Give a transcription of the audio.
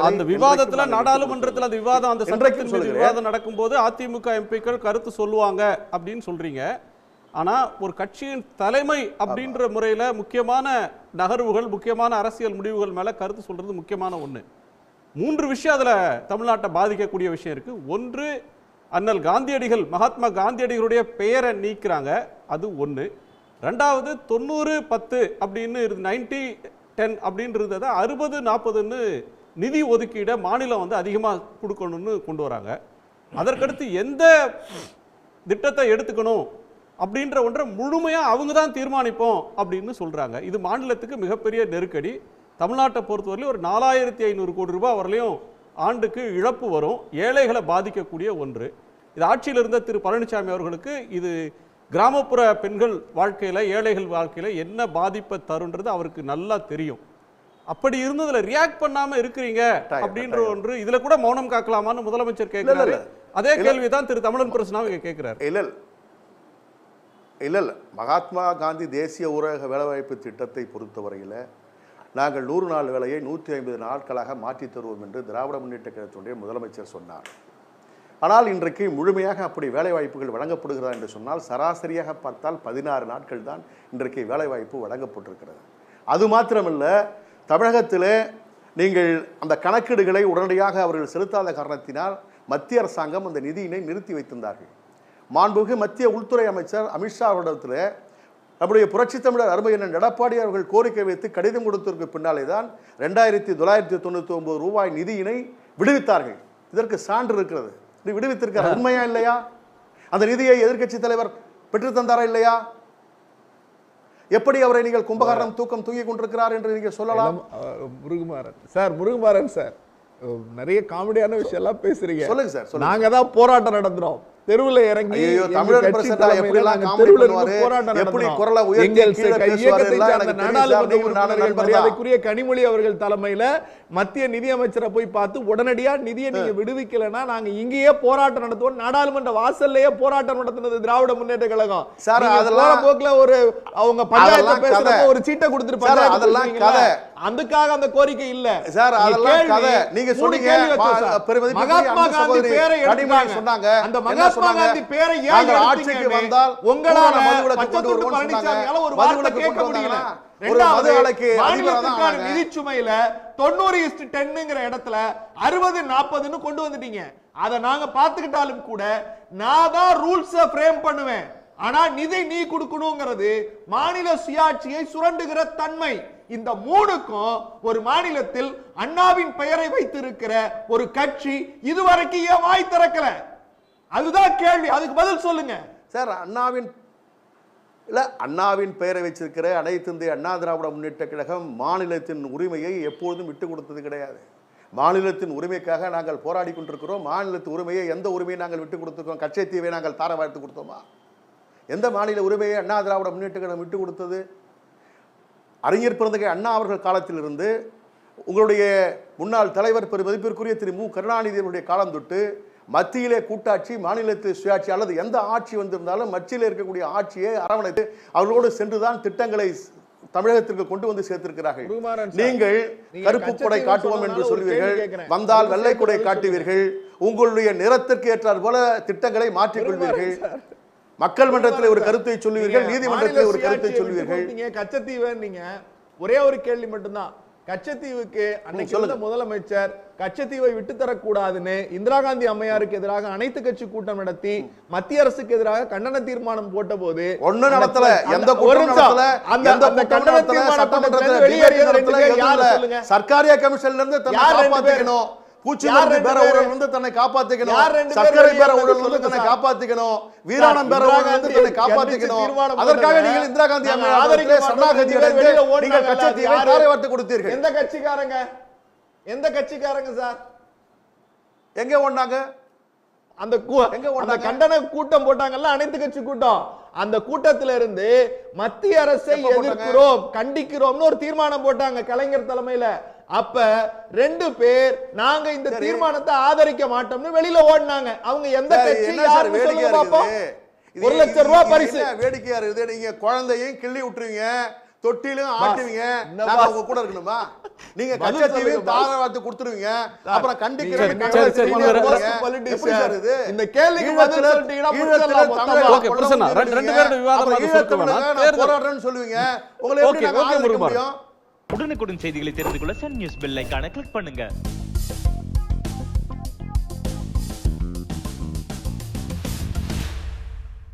அந்த விவாதத்துல நாடாளுமன்றத்துல அந்த விவாதம் அந்த சட்டத்தின் மீது. விவாதம் நடக்கும்போது அதிமுக எம்பிக்கள் கருத்து சொல்லுவாங்க அப்படின்னு சொல்றீங்க. ஆனா ஒரு கட்சியின் தலைமை அப்படின்ற முறையில முக்கியமான நகர்வுகள் முக்கியமான அரசியல் முடிவுகள் மேல கருத்து சொல்றது முக்கியமான ஒண்ணு. மூன்று விஷயம் அதுல தமிழ்நாட்டை பாதிக்கக்கூடிய விஷயம் இருக்கு. ஒன்று அண்ணல் காந்தியடிகள் மகாத்மா காந்தியடிகளுடைய பெயரை நீக்கிறாங்க. அது ஒண்ணு. ரெண்டாவது தொண்ணூறு பத்து அப்படின்னு நைன்டி டென் அப்படின்றத அறுபது நாற்பதுன்னு நிதி ஒதுக்கீடை மாநிலம் வந்து அதிகமாக கொடுக்கணும்னு கொண்டு வராங்க. அதற்கடுத்து எந்த திட்டத்தை எடுத்துக்கணும் அப்படின்ற ஒன்றை முழுமையாக அவங்க தான் தீர்மானிப்போம் அப்படின்னு சொல்கிறாங்க இது மாநிலத்துக்கு மிகப்பெரிய நெருக்கடி. தமிழ்நாட்டை பொறுத்தவரையிலும் ஒரு நாலாயிரத்தி ஐநூறு கோடி ரூபாய் வரலையும் ஆண்டுக்கு இழப்பு வரும். ஏழைகளை பாதிக்கக்கூடிய ஒன்று. இது ஆட்சியில் இருந்த திரு பழனிசாமி அவர்களுக்கு இது கிராமப்புற பெண்கள் வாழ்க்கையில் ஏழைகள் வாழ்க்கையில் என்ன பாதிப்பை தருன்றது அவருக்கு நல்லா தெரியும் அப்படி இருந்ததுல ரியாக்ட் பண்ணாம இருக்கிறீங்க அப்படின்ற. ஒன்று இதுல கூட மௌனம் காக்கலாமான்னு முதலமைச்சர் கேட்கிறாரு. அதே இல்ல. கேள்வி தான் திரு தமிழன் பிரசனாவும் இங்க கேட்கிறாரு இல்ல இல்ல. மகாத்மா காந்தி தேசிய ஊரக வேலைவாய்ப்பு திட்டத்தை பொறுத்தவரையில் நாங்கள் நூறு நாள் வேலையை நூற்றி ஐம்பது நாட்களாக மாற்றித் தருவோம் என்று திராவிட முன்னேற்ற கழகத்துடைய முதலமைச்சர் சொன்னார் ஆனால் இன்றைக்கு முழுமையாக அப்படி வேலைவாய்ப்புகள் வழங்கப்படுகிறதா என்று சொன்னால் சராசரியாக பார்த்தால் பதினாறு நாட்கள் தான் இன்றைக்கு வேலைவாய்ப்பு வழங்கப்பட்டிருக்கிறது. அது மாத்திரமல்ல தமிழகத்திலே நீங்கள் அந்த கணக்கீடுகளை உடனடியாக அவர்கள் செலுத்தாத காரணத்தினால் மத்திய அரசாங்கம் அந்த நிதியினை நிறுத்தி வைத்திருந்தார்கள். மாண்புமிகு மத்திய உள்துறை அமைச்சர் அமித்ஷா அவரிடத்தில் நம்முடைய புரட்சி தமிழர் அருமையண்ணன் எடப்பாடி அவர்கள் கோரிக்கை வைத்து கடிதம் கொடுத்ததற்கு பின்னாலே தான் ரெண்டாயிரத்தி தொள்ளாயிரத்தி தொண்ணூற்றி ஒம்பது ரூபாய் நிதியினை விடுவித்தார்கள். இதற்கு சான்று இருக்கிறது. இது விடுவித்திருக்கிறார் உண்மையா இல்லையா? அந்த நிதியை எதிர்க்கட்சி தலைவர் பெற்று தந்தாரா இல்லையா? எப்படி அவரை நீங்கள் கும்பகரணம் தூக்கம் தூங்கி கொண்டிருக்கிறார் என்று நீங்கள் சொல்லலாம்? முருகுமாறன். Sir Murugumaran sir. நிறைய காமெடியான விஷயம் எல்லாம் பேசுறீங்க. சொல்லுங்க சார் நாங்க தான் போராட்டம் நடத்துறோம். தெருவுல இறங்கி. மரியாதைக்குரிய கனிமொழி அவர்கள் தலைமையில மத்திய நிதியமைச்சரை போய் பார்த்து உடனடியா நிதியை நீங்க விடுவிக்கலைன்னா நாங்க இங்கேயே போராட்டம் நடத்துவோம். நாடாளுமன்ற வாசல்லையே போராட்டம் நடத்தினது திராவிட முன்னேற்ற கழகம். சார், அதெல்லாம் போக்குல ஒரு அவங்க பஞ்சாயத்து பேசுறப்ப. ஒரு சீட்டை பஞ்சாயத்து அதெல்லாம்? கதை. அதுக்காக அந்த கோரிக்கை இல்ல. சார் அதெல்லாம் கதை. நீங்க சொன்னீங்க. பெருமதிப்புக்குரிய மகாத்மா காந்தி பேரை சொன்னாங்க. அந்த என்ன மகாத்மா? காந்தி பேரை ஏன் ஆட்சிக்கு? வந்தால் உங்களால மதுவிலக்கு பழனிசாமியால. ஒரு வார்த்தை கேட்க முடியல. நிதிச்சுமையில தொண்ணூறு இஸ்டு டென்னுங்கிற இடத்துல அறுபது நாற்பதுன்னு கொண்டு வந்துட்டீங்க அதை நாங்க பாத்துக்கிட்டாலும் கூட நான் தான் ரூல்ஸ ஃப்ரேம் பண்ணுவேன் ஆனா நிதி நீ கொடுக்கணுங்கிறது மாநில சுயாட்சியை சுரண்டுகிற தன்மை இந்த மூணுக்கும் ஒரு மாநிலத்தில் அண்ணாவின் பெயரை வைத்திருக்கிற ஒரு கட்சி இதுவரைக்கும் ஏன் வாய் திறக்கல அதுதான் கேள்வி. அதுக்கு பதில் சொல்லுங்க. சார் அண்ணாவின் இல்லை அண்ணாவின் பெயரை வச்சிருக்கிற அனைத்து இந்திய அண்ணா திராவிட முன்னேற்ற கழகம் மாநிலத்தின் உரிமையை எப்பொழுதும் விட்டு கொடுத்தது கிடையாது. மாநிலத்தின் உரிமைக்காக நாங்கள் போராடி கொண்டிருக்கிறோம். மாநிலத்து உரிமையை எந்த உரிமையை நாங்கள் விட்டு கொடுத்துருக்கோம்? கச்சைத்தீவை நாங்கள் தார வாழ்த்து கொடுத்தோமா? எந்த மாநில உரிமையை அண்ணா திராவிட முன்னேற்ற கழகம் விட்டு கொடுத்தது? அறிஞர் பிறந்தகை அண்ணா அவர்கள் காலத்திலிருந்து உங்களுடைய முன்னாள் தலைவர் பெரு மதிப்பிற்குரிய திரு மு. கருணாநிதி அவருடைய காலம் தொட்டு மத்தியிலே கூட்டாட்சி மாநிலத்து சுயாட்சி அல்லது எந்த ஆட்சி வந்திருந்தாலும் மத்தியில் இருக்கக்கூடிய ஆட்சியை அரவணைத்து அவர்களோடு சென்றுதான் திட்டங்களை தமிழகத்திற்கு கொண்டு வந்து சேர்த்திருக்கிறார்கள். நீங்கள் நீங்க கருப்பு கொடை காட்டுவோம் என்று சொல்வீர்கள். வந்தால் வெள்ளை கொடை காட்டுவீர்கள். உங்களுடைய நிறத்திற்கு ஏற்றார் போல திட்டங்களை மாற்றிக்கொள்வீர்கள் மக்கள் மன்றத்தில் ஒரு கருத்தை சொல்லுவீர்கள் நீங்க நீதிமன்றத்தில் ஒரு கருத்தை சொல்லுவீர்கள் விட்டு கொடுத்தீங்க, கச்சத்தீவை நீங்க ஒரே ஒரு கேள்வி மட்டும்தான். கச்சத்தீவுக்கு அன்னைக்கு முதலமைச்சர் கச்சத்தீவை விட்டு தரக்கூடாதுன்னு இந்திரா காந்தி அம்மையாருக்கு எதிராக அனைத்து கட்சி கூட்டம் நடத்தி மத்திய அரசுக்கு எதிராக கண்டன தீர்மானம் போட்ட போது ஒண்ணும் நடத்தல. எந்த சர்க்காரியா கமிஷன்ல இருந்து யார் ரெண்டு காப்பாத்திக்கணும் பூச்சி யார் மருந்து ரெண்டு பேர? ஊழல் இருந்து தன்னை காப்பாத்திக்கணும் சர்க்கரை பேர ஊழல் சொல்லுங்க தன்னை. காப்பாத்திக்கணும் வீராணம் பேர ஊழல் காந்தி தன்னை காப்பாத்திக்கணும் அதற்காக நீங்கள் இந்திரா காந்தி நாங்க அம்மையார் ஆதரிக்க அவர்களே மாட்டோம். சரணாகதி அடைந்து. நீங்கள் கச்சத்தீவை யாரு? வார்த்து கொடுத்தீர்கள் எந்த கட்சிக்காரங்க எந்த கட்சிக்காரங்க சார் எங்க ஓடினாங்க அந்த அந்த? கண்டன கூட்டம் போட்டாங்கல்ல அனைத்து கட்சி கூட்டம். அந்த கூட்டத்தில இருந்து மத்திய அரசை? எதிர்க்கிறோம் கண்டிக்கிறோம்னு ஒரு தீர்மானம் போட்டாங்க கலைஞர் தலைமையில. அப்ப ரெண்டு பேர் நாங்க இந்த. தீர்மானத்தை ஆதரிக்க மாட்டோம்னு வெளியில ஓடினாங்க. அவங்க எந்த கட்சி இது- ஒரு லட்சம் ரூபாய் பரிசு. வேடிக்கையா இருக்குது? நீங்க குழந்தையும் கிள்ளி விட்டுருவீங்க. தொட்டிலும் ஆட்டுவீங்க நாங்க? அவங்க கூட இருக்கணுமா நீங்க கச்சத்தீவையும் சொல்லுங்க, தாராளத்தை கொடுத்துருவீங்க அப்புறம் உங்க இது? இந்த கேள்விக்கு பதில் சொல்லிட்டீங்கன்னா ரெண்டு-. பேரோட விவாதம். போராடுறேன்னு சொல்லுவீங்க உங்களை எப்படி ஓகே, நாங்க. முடியும் உடனுக்குடன் செய்திகளை தெரிந்து கொள்ள சன் நியூஸ் பெல் ஐகானை கிளிக் பண்ணுங்க